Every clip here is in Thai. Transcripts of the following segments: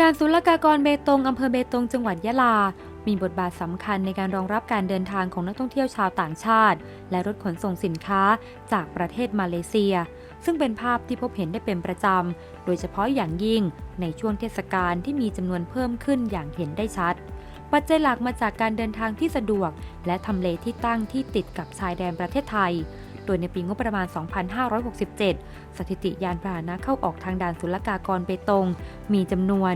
ด่านศุลกากรเบตงอำเภอเบตงจังหวัดยะลา มีบทบาทสำคัญในการรองรับการเดินทางของนักท่องเที่ยวชาวต่างชาติ และรถขนส่งสินค้าจากประเทศมาเลเซีย ซึ่งเป็นภาพที่พบเห็นได้เป็นประจำ โดยเฉพาะอย่างยิ่งในช่วงเทศกาลที่มีจำนวนเพิ่มขึ้นอย่างเห็นได้ชัด ปัจจัยหลักมาจากการเดินทางที่สะดวก และทำเลที่ตั้งที่ติดกับชายแดนประเทศไทย โดยในปีงบประมาณ 2567 สถิติยานพาหนะเข้าออกทางด่านศุลกากรเบตง มีจำนวน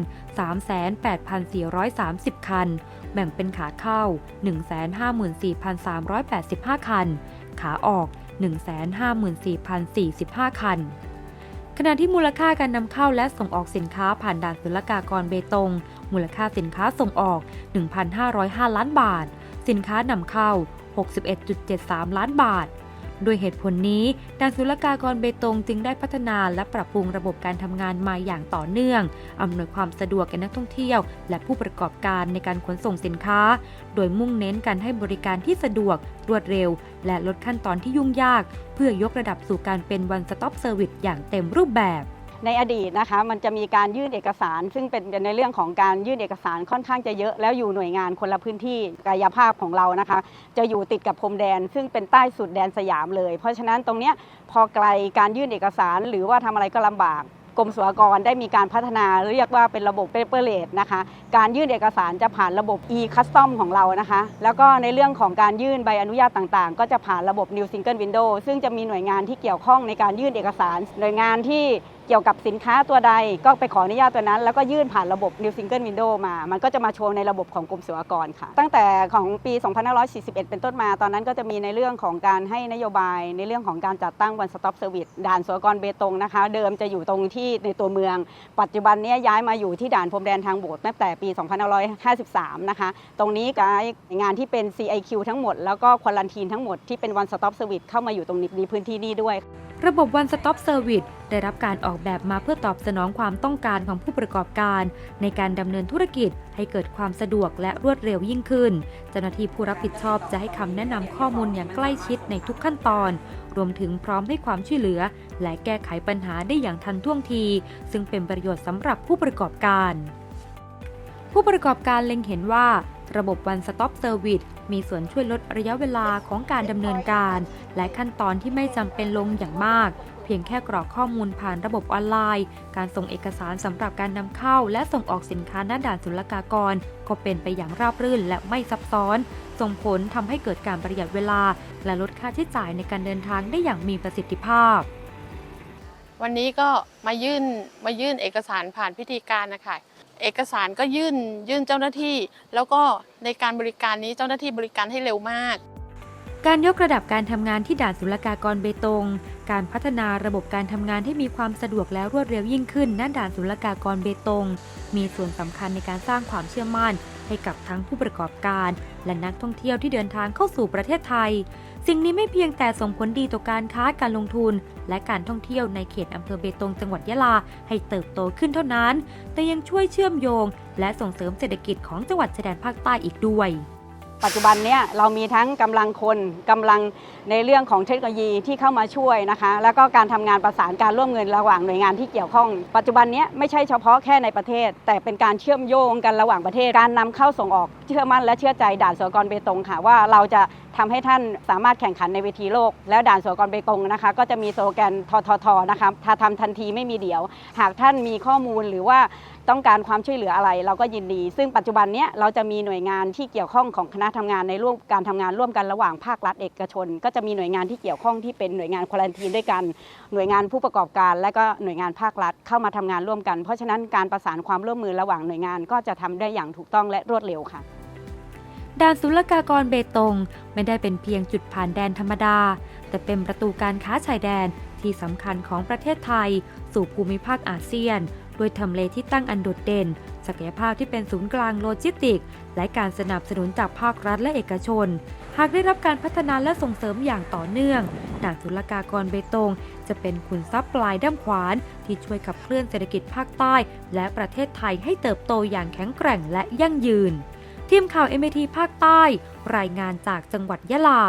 38,430 คัน แบ่งเป็นขาเข้า 154,385 คัน ขาออก 154,045 คันขณะที่มูลค่าการนำเข้าและส่งออกสินค้าผ่านด่านศุลกากรเบตง มูลค่าสินค้าส่งออก 1,505 ล้านบาท สินค้านำเข้า 61.73 ล้านบาท ด้วยเหตุผลนี้ด่านศุลกากรเบตงจึงได้พัฒนาและปรับปรุงระบบการทำงานมาอย่างต่อเนื่อง อำนวยความสะดวกแก่นักท่องเที่ยว และผู้ประกอบการในการขนส่งสินค้า โดยมุ่งเน้นการให้บริการที่สะดวก รวดเร็ว และลดขั้นตอนที่ยุ่งยาก เพื่อยกระดับสู่การเป็น one stop service อย่างเต็มรูปแบบ ในอดีตนะคะมันจะมีการยื่นเอกสาร ซึ่งเป็นในเรื่องของการยื่นเอกสารค่อนข้างจะเยอะ แล้วอยู่หน่วยงานคนละพื้นที่กายภาพของเรานะคะ จะอยู่ติดกับพรมแดน ซึ่งเป็นใต้สุดแดนสยามเลย เพราะฉะนั้นตรงเนี้ยพอไกลการยื่นเอกสารหรือว่าทำอะไรก็ลำบากกรมศุลกรได้มีการพัฒนาเรียกว่าเป็นระบบ paperless นะคะ การยื่นเอกสารจะผ่านระบบ e-custom ของเรานะคะ แล้วก็ในเรื่องของการยื่นใบอนุญาตต่างๆ ก็จะผ่านระบบ new single window ซึ่งจะมีหน่วยงานที่เกี่ยวข้องในการยื่นเอกสาร หน่วยงานที่ เกี่ยวกับสินค้าตัวใดก็ไปขออนุญาตตัวนั้น แล้วก็ยื่นผ่านระบบ new single window มา มันก็จะมาโชว์ในระบบของกรมศุลกากรค่ะ ตั้งแต่ของปี 2541 เป็นต้นมา ตอนนั้นก็จะมีในเรื่องของการให้นโยบาย ในเรื่องของการจัดตั้ง one stop service ด่านศุลกากรเบตงนะคะ เดิมจะอยู่ตรงที่ในตัวเมือง ปัจจุบันนี้ย้ายมาอยู่ที่ด่านพรมแดนทางบกตั้งแต่ปี 2553 นะคะ ตรงนี้การงานที่เป็น CIQ ทั้งหมด แล้วก็ควอลันทีนทั้งหมดที่เป็น one stop service เข้ามาอยู่ตรงนี้พื้นที่นี้ด้วย ระบบ One Stop Service ได้รับการออกแบบมาเพื่อตอบสนองความต้องการของผู้ประกอบการ ในการดำเนินธุรกิจให้เกิดความสะดวกและรวดเร็วยิ่งขึ้น เจ้าหน้าที่ผู้รับผิดชอบจะให้คำแนะนำข้อมูลอย่างใกล้ชิดในทุกขั้นตอน รวมถึงพร้อมให้ความช่วยเหลือ และแก้ไขปัญหาได้อย่างทันท่วงที ซึ่งเป็นประโยชน์สำหรับผู้ประกอบการ ผู้ประกอบการเล็งเห็นว่าระบบ One Stop Service มีส่วนช่วยลดระยะเวลาของการดำเนินการ และขั้นตอนที่ไม่จำเป็นลงอย่างมาก พียงแค่กรอกข้อมูลผ่านระบบออนไลน์ การส่งเอกสารสำหรับการนำเข้า และส่งออกสินค้าหน้าด่านศุลกากร ก็เป็นไปอย่างราบรื่นและไม่ซับซ้อน ส่งผลทำให้เกิดการประหยัดเวลา และลดค่าใช้จ่ายในการเดินทางได้อย่างมีประสิทธิภาพ วันนี้ก็มายื่นมายื่นเอกสารผ่านพิธีการนะคะเอกสารก็ยื่นยื่นเจ้าหน้าที่ แล้วก็ในการบริการนี้เจ้าหน้าที่บริการให้เร็วมาก การยกระดับการทำงานที่ด่านศุลกากรเบตง การพัฒนาระบบการทำงานให้มีความสะดวกและรวดเร็วยิ่งขึ้นณด่านศุลกากรเบตง มีส่วนสำคัญในการสร้างความเชื่อมั่น ให้กับทั้งผู้ประกอบการ และนักท่องเที่ยวที่เดินทางเข้าสู่ประเทศไทย สิ่งนี้ไม่เพียงแต่ส่งผลดีต่อการค้าการลงทุน และการท่องเที่ยวในเขตอำเภอเบตงจังหวัดยะลาให้เติบโตขึ้นเท่านั้น แต่ยังช่วยเชื่อมโยง และส่งเสริมเศรษฐกิจของจังหวัดชายแดนภาคใต้อีกด้วย ปัจจุบันเนี้ยเรามีทั้งกำลังคนกำลังในเรื่องของเทคโนโลยีที่เข้ามาช่วยนะคะ แล้วก็การทำงานประสานการร่วมเงินระหว่างหน่วยงานที่เกี่ยวข้อง ปัจจุบันเนี้ยไม่ใช่เฉพาะแค่ในประเทศ แต่เป็นการเชื่อมโยงกันระหว่างประเทศการนำเข้าส่งออกเชื่อมั่นและเชื่อใจด่านสกากรเบตงค่ะว่าเราจะทำให้ท่านสามารถแข่งขันในเวทีโลก แล้วด่านสกากรเบตงนะคะ ก็จะมีสโลแกนทททนะคะถ้าทำทันทีไม่มีเดี๋ยว หากท่านมีข้อมูลหรือว่าต้องการความช่วยเหลืออะไร เราก็ยินดี ซึ่งปัจจุบันเนี้ยเราจะมีหน่วยงานที่เกี่ยวข้องของคณะทำงานในร่วมการทำงานร่วมกันระหว่างภาครัฐเอกชน ก็จะมีหน่วยงานที่เกี่ยวข้องที่เป็นหน่วยงานควอลันทีนด้วยกัน หน่วยงานผู้ประกอบการ และก็หน่วยงานภาครัฐเข้ามาทำงานร่วมกัน เพราะฉะนั้นการประสานความร่วมมือระหว่างหน่วยงานก็จะทำได้อย่างถูกต้องและรวดเร็วค่ะด่านศุลกากรเบตง ไม่ได้เป็นเพียงจุดผ่านแดนธรรมดา แต่เป็นประตูการค้าชายแดนที่สำคัญของประเทศไทย สู่ภูมิภาคอาเซียน ด้วยทำเลที่ตั้งอันโดดเด่น ศักยภาพที่เป็นศูนย์กลางโลจิสติก และการสนับสนุนจากภาครัฐและเอกชน หากได้รับการพัฒนาและส่งเสริมอย่างต่อเนื่องด่านศุลกากรเบตง จะเป็นขุนทรัพย์ปลายด้ามขวาน ที่ช่วยขับเคลื่อนเศรษฐกิจภาคใต้ และประเทศไทยให้เติบโตอย่างแข็งแกร่งและยั่งยืน ทีมข่าว m อ t ภาคใต้ รายงานจากจังหวัดยะลา